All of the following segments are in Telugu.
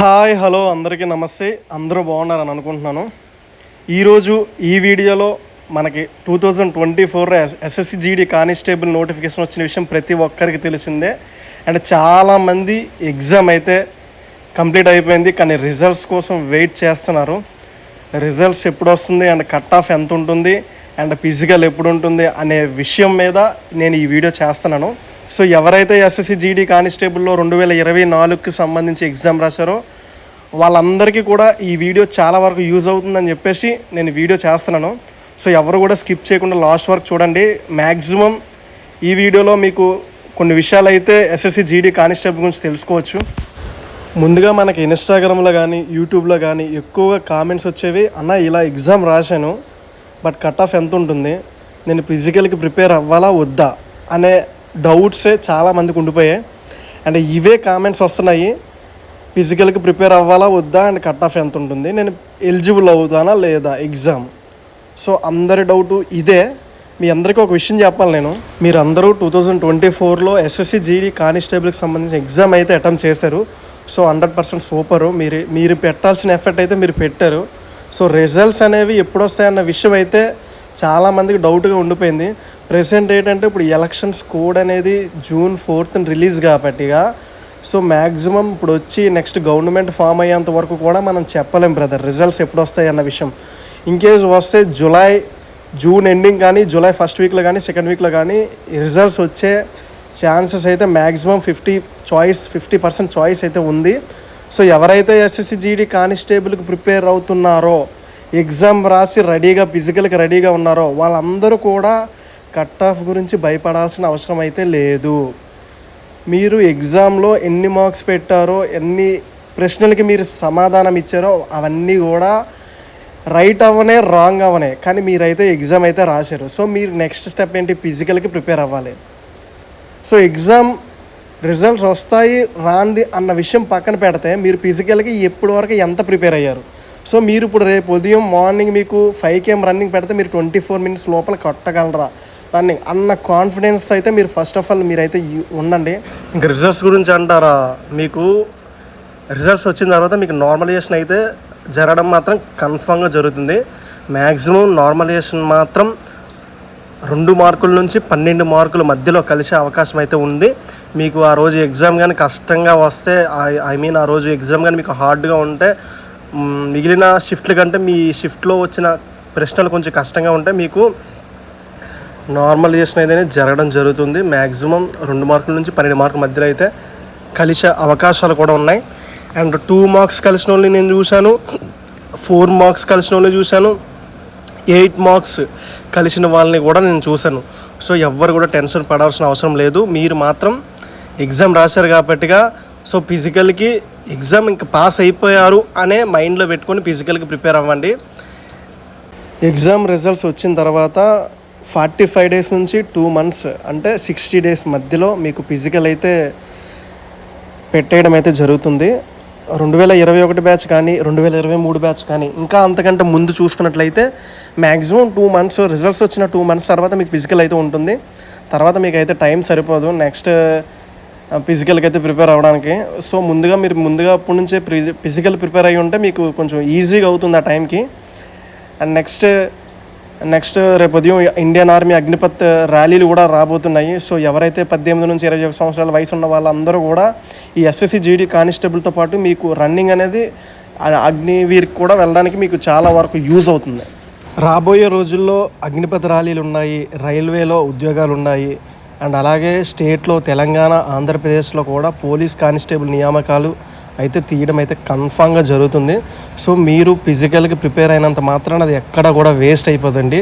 హాయ్ హలో అందరికీ నమస్తే. అందరూ బాగున్నారని అనుకుంటున్నాను. ఈరోజు ఈ వీడియోలో మనకి two thousand twenty four SSC GD constable notification వచ్చిన విషయం ప్రతి ఒక్కరికి తెలిసిందే. అండ్ చాలామంది ఎగ్జామ్ అయితే కంప్లీట్ అయిపోయింది కానీ రిజల్ట్స్ కోసం వెయిట్ చేస్తున్నారు. రిజల్ట్స్ ఎప్పుడు వస్తుంది అండ్ కట్ ఆఫ్ ఎంత ఉంటుంది అండ్ ఫిజికల్ ఎప్పుడు ఉంటుంది అనే విషయం మీద నేను ఈ వీడియో చేస్తున్నాను. సో ఎవరైతే ఎస్ఎస్సి జీడీ కానిస్టేబుల్లో రెండు వేల ఇరవై నాలుగుకి సంబంధించి ఎగ్జామ్ రాశారో వాళ్ళందరికీ కూడా ఈ వీడియో చాలా వరకు యూజ్ అవుతుందని చెప్పేసి నేను వీడియో చేస్తున్నాను. సో ఎవరు కూడా స్కిప్ చేయకుండా లాస్ట్ వరకు చూడండి. మ్యాక్సిమం ఈ వీడియోలో మీకు కొన్ని విషయాలు అయితే ఎస్ఎస్సి జీడీ కానిస్టేబుల్ గురించి తెలుసుకోవచ్చు. ముందుగా మనకి ఇన్స్టాగ్రామ్లో కానీ యూట్యూబ్లో కానీ ఎక్కువగా కామెంట్స్ వచ్చేవి అన్న ఇలా ఎగ్జామ్ రాశాను బట్ కట్ ఆఫ్ ఎంత ఉంటుంది? నేను ఫిజికల్కి ప్రిపేర్ అవ్వాలా వద్దా? అనే డౌట్సే చాలా మందికి ఉండిపోయాయి. అండ్ ఇవే కామెంట్స్ వస్తున్నాయి. ఫిజికల్కి ప్రిపేర్ అవ్వాలా వద్దా? అండ్ కట్ ఆఫ్ ఎంత ఉంటుంది? నేను ఎలిజిబుల్ అవుతానా లేదా? ఎగ్జామ్ సో అందరి డౌటు ఇదే. మీ అందరికీ ఒక విషయం చెప్పాలి నేను. మీరు అందరూ టూ థౌజండ్ ట్వంటీ ఫోర్లో ఎస్ఎస్సి జీడీ కానిస్టేబుల్కి సంబంధించిన ఎగ్జామ్ అయితే అటెంప్ట్ చేశారు. సో హండ్రెడ్ పర్సెంట్ సూపరు మీరు మీరు పెట్టాల్సిన ఎఫర్ట్ అయితే మీరు పెట్టారు. సో రిజల్ట్స్ అనేవి ఎప్పుడు వస్తాయన్న విషయం అయితే చాలామందికి డౌట్గా ఉండిపోయింది. ప్రెసెంట్ ఏంటంటే ఇప్పుడు ఎలక్షన్స్ కోడ్ అనేది జూన్ ఫోర్త్ రిలీజ్ కాబట్టిగా సో మ్యాక్సిమం ఇప్పుడు వచ్చి నెక్స్ట్ గవర్నమెంట్ ఫామ్ అయ్యేంత వరకు కూడా మనం చెప్పలేం బ్రదర్ రిజల్ట్స్ ఎప్పుడు వస్తాయి అన్న విషయం. ఇన్కేస్ వస్తే జూలై జూన్ ఎండింగ్ కానీ జూలై ఫస్ట్ వీక్లో కానీ సెకండ్ వీక్లో కానీ రిజల్ట్స్ వచ్చే ఛాన్సెస్ అయితే maximum fifty choice fifty percent choice అయితే ఉంది. సో ఎవరైతే ఎస్ఎస్సి జీడీ కానిస్టేబుల్కి ప్రిపేర్ అవుతున్నారో ఎగ్జామ్ రాసి రెడీగా ఫిజికల్కి రెడీగా ఉన్నారో వాళ్ళందరూ కూడా కట్ ఆఫ్ గురించి భయపడాల్సిన అవసరం అయితే లేదు. మీరు ఎగ్జామ్లో ఎన్ని మార్క్స్ పెట్టారో ఎన్ని ప్రశ్నలకి మీరు సమాధానం ఇచ్చారో అవన్నీ కూడా రైట్ అవనే రాంగ్ అవనే. కానీ మీరైతే ఎగ్జామ్ అయితే రాశారు. సో మీరు నెక్స్ట్ స్టెప్ ఏంటి? ఫిజికల్కి ప్రిపేర్ అవ్వాలి. సో ఎగ్జామ్ రిజల్ట్స్ వస్తాయి రాంది అన్న విషయం పక్కన పెడితే మీరు ఫిజికల్కి ఎప్పటి వరకు ఎంత ప్రిపేర్ అయ్యారు? సో మీరు ఇప్పుడు రేపు ఉదయం మార్నింగ్ మీకు ఫైవ్ కేఎం రన్నింగ్ పెడితే మీరు ట్వంటీ ఫోర్ మినిట్స్ లోపల కొట్టగలరా? రన్నింగ్. అన్న కాన్ఫిడెన్స్ అయితే మీరు ఫస్ట్ ఆఫ్ ఆల్ మీరైతే అయితే ఉండండి. ఇంకా రిజల్ట్స్ గురించి అంటారా? మీకు రిజల్ట్స్ వచ్చిన తర్వాత మీకు నార్మలైజేషన్ అయితే జరగడం మాత్రం కన్ఫామ్గా జరుగుతుంది. మ్యాక్సిమం నార్మలైజేషన్ మాత్రం రెండు మార్కుల నుంచి పన్నెండు మార్కుల మధ్యలో కలిసే అవకాశం అయితే ఉంది. మీకు ఆ రోజు ఎగ్జామ్ కానీ కష్టంగా వస్తే ఐ మీన్ ఆ రోజు ఎగ్జామ్ కానీ మీకు హార్డ్గా ఉంటే మిగిలిన షిఫ్ట్ల కంటే మీ షిఫ్ట్లో వచ్చిన ప్రశ్నలు కొంచెం కష్టంగా ఉంటే మీకు నార్మల్ చేసిన అయితే జరగడం జరుగుతుంది. మ్యాక్సిమం రెండు మార్కుల నుంచి పన్నెండు మార్కుల మధ్యలో అయితే కలిసే అవకాశాలు కూడా ఉన్నాయి. అండ్ టూ మార్క్స్ కలిసిన వాళ్ళని నేను చూశాను ఫోర్ మార్క్స్ కలిసిన వాళ్ళని చూశాను ఎయిట్ మార్క్స్ కలిసిన వాళ్ళని కూడా నేను చూశాను. సో ఎవ్వరు కూడా టెన్షన్ పడాల్సిన అవసరం లేదు. మీరు మాత్రం ఎగ్జామ్ రాశారు కాబట్టిగా సో ఫిజికల్కి ఎగ్జామ్ ఇంకా పాస్ అయిపోయారు అనే మైండ్లో పెట్టుకొని ఫిజికల్కి ప్రిపేర్ అవ్వండి. ఎగ్జామ్ రిజల్ట్స్ వచ్చిన తర్వాత ఫార్టీ ఫైవ్ డేస్ నుంచి టూ మంత్స్ అంటే సిక్స్టీ డేస్ మధ్యలో మీకు ఫిజికల్ అయితే పెట్టేయడం అయితే జరుగుతుంది. రెండు వేల ఇరవై ఒకటి బ్యాచ్ కానీ రెండు వేల ఇరవై మూడు బ్యాచ్ కానీ ఇంకా అంతకంటే ముందు చూసుకున్నట్లయితే మ్యాక్సిమం టూ మంత్స్ రిజల్ట్స్ వచ్చిన టూ మంత్స్ తర్వాత మీకు ఫిజికల్ అయితే ఉంటుంది. తర్వాత మీకు అయితే టైం సరిపోదు. నెక్స్ట్ ఫిజికల్కి అయితే ప్రిపేర్ అవ్వడానికి. సో ముందుగా మీరు ముందుగా అప్పటి నుంచే ఫిజికల్ ప్రిపేర్ అయ్యి ఉంటే మీకు కొంచెం ఈజీగా అవుతుంది ఆ టైంకి అండ్ నెక్స్ట్ నెక్స్ట్ రేపు ఉదయం ఇండియన్ ఆర్మీ అగ్నిపత్ ర్యాలీలు కూడా రాబోతున్నాయి. సో ఎవరైతే పద్దెనిమిది నుంచి ఇరవై ఒక సంవత్సరాల వయసు ఉన్న వాళ్ళందరూ కూడా ఈ ఎస్ఎస్సి జీడీ కానిస్టేబుల్తో పాటు మీకు రన్నింగ్ అనేది అగ్నివీరికి అగ్నివీర్కి కూడా వెళ్ళడానికి మీకు చాలా వరకు యూజ్ అవుతుంది. రాబోయే రోజుల్లో అగ్నిపత్ ర్యాలీలు ఉన్నాయి రైల్వేలో ఉద్యోగాలు ఉన్నాయి అండ్ అలాగే స్టేట్లో తెలంగాణ ఆంధ్రప్రదేశ్లో కూడా పోలీస్ కానిస్టేబుల్ నియామకాలు అయితే తీయడం అయితే కన్ఫామ్గా జరుగుతుంది. సో మీరు ఫిజికల్కి ప్రిపేర్ అయినంత మాత్రాన అది ఎక్కడ కూడా వేస్ట్ అయిపోదండి.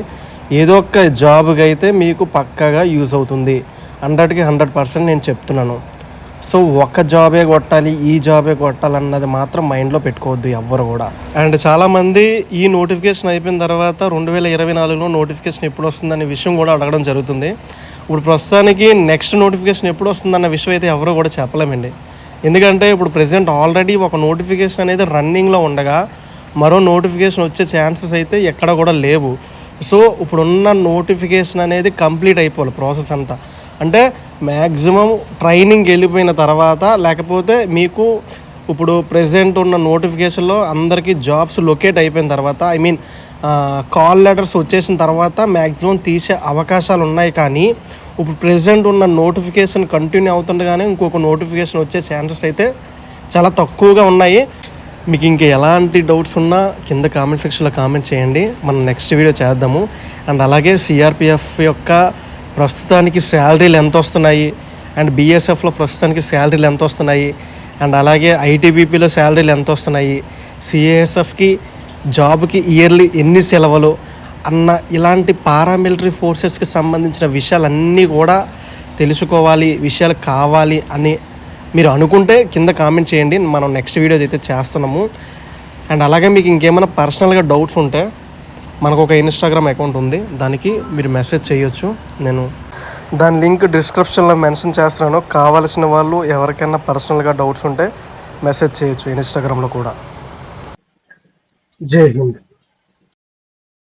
ఏదో ఒక జాబ్కి అయితే మీకు పక్కగా యూజ్ అవుతుంది. హండ్రెడ్కి హండ్రెడ్ పర్సెంట్ నేను చెప్తున్నాను. సో ఒక జాబే కొట్టాలి ఈ జాబే కొట్టాలన్నది మాత్రం మైండ్లో పెట్టుకోవద్దు ఎవ్వరు కూడా. అండ్ చాలామంది ఈ నోటిఫికేషన్ అయిపోయిన తర్వాత రెండు వేల ఇరవై నాలుగులో నోటిఫికేషన్ ఎప్పుడు వస్తుందనే విషయం కూడా అడగడం జరుగుతుంది. ఇప్పుడు ప్రస్తుతానికి నెక్స్ట్ నోటిఫికేషన్ ఎప్పుడు వస్తుందన్న విషయం అయితే ఎవరు కూడా చెప్పలేమండి. ఎందుకంటే ఇప్పుడు ప్రజెంట్ ఆల్రెడీ ఒక నోటిఫికేషన్ అనేది రన్నింగ్లో ఉండగా మరో నోటిఫికేషన్ వచ్చే ఛాన్సెస్ అయితే ఎక్కడ కూడా లేవు. సో ఇప్పుడున్న నోటిఫికేషన్ అనేది కంప్లీట్ అయిపోవాలి ప్రాసెస్ అంతా. అంటే మ్యాక్సిమం ట్రైనింగ్ వెళ్ళిపోయిన తర్వాత లేకపోతే మీకు ఇప్పుడు ప్రెసెంట్ ఉన్న నోటిఫికేషన్లో అందరికీ జాబ్స్ లొకేట్ అయిపోయిన తర్వాత ఐ మీన్ కాల్ లెటర్స్ వచ్చేసిన తర్వాత మ్యాక్సిమం తీసే అవకాశాలు ఉన్నాయి. కానీ ఇప్పుడు ప్రెసెంట్ ఉన్న నోటిఫికేషన్ కంటిన్యూ అవుతుండగానే ఇంకొక నోటిఫికేషన్ వచ్చే ఛాన్సెస్ అయితే చాలా తక్కువగా ఉన్నాయి. మీకు ఇంక ఎలాంటి డౌట్స్ ఉన్నా కింద కామెంట్ సెక్షన్లో కామెంట్ చేయండి. మనం నెక్స్ట్ వీడియో చేద్దాము. అండ్ అలాగే సిఆర్పిఎఫ్ యొక్క ప్రస్తుతానికి శాలరీలు ఎంత వస్తున్నాయి? అండ్ బీఎస్ఎఫ్లో ప్రస్తుతానికి శాలరీలు ఎంత వస్తున్నాయి? అండ్ అలాగే ఐటీబీపీలో శాలరీలు ఎంత వస్తున్నాయి? సిఏఎస్ఎఫ్కి జాబ్కి ఇయర్లీ ఎన్ని సెలవులు? అన్న ఇలాంటి పారామిలిటరీ ఫోర్సెస్కి సంబంధించిన విషయాలన్నీ కూడా తెలుసుకోవాలి విషయాలు కావాలి అని మీరు అనుకుంటే కింద కామెంట్ చేయండి. మనం నెక్స్ట్ వీడియోస్ అయితే చేస్తున్నాము. అండ్ అలాగే మీకు ఇంకేమైనా పర్సనల్గా డౌట్స్ ఉంటే మనకు ఒక ఇన్స్టాగ్రామ్ అకౌంట్ ఉంది. దానికి మీరు మెసేజ్ చేయొచ్చు. నేను దాని లింక్ డిస్క్రిప్షన్లో మెన్షన్ చేస్తున్నాను. కావాల్సిన వాళ్ళు ఎవరికైనా పర్సనల్గా డౌట్స్ ఉంటే మెసేజ్ చేయొచ్చు ఇన్స్టాగ్రామ్లో కూడా. జై హింద్.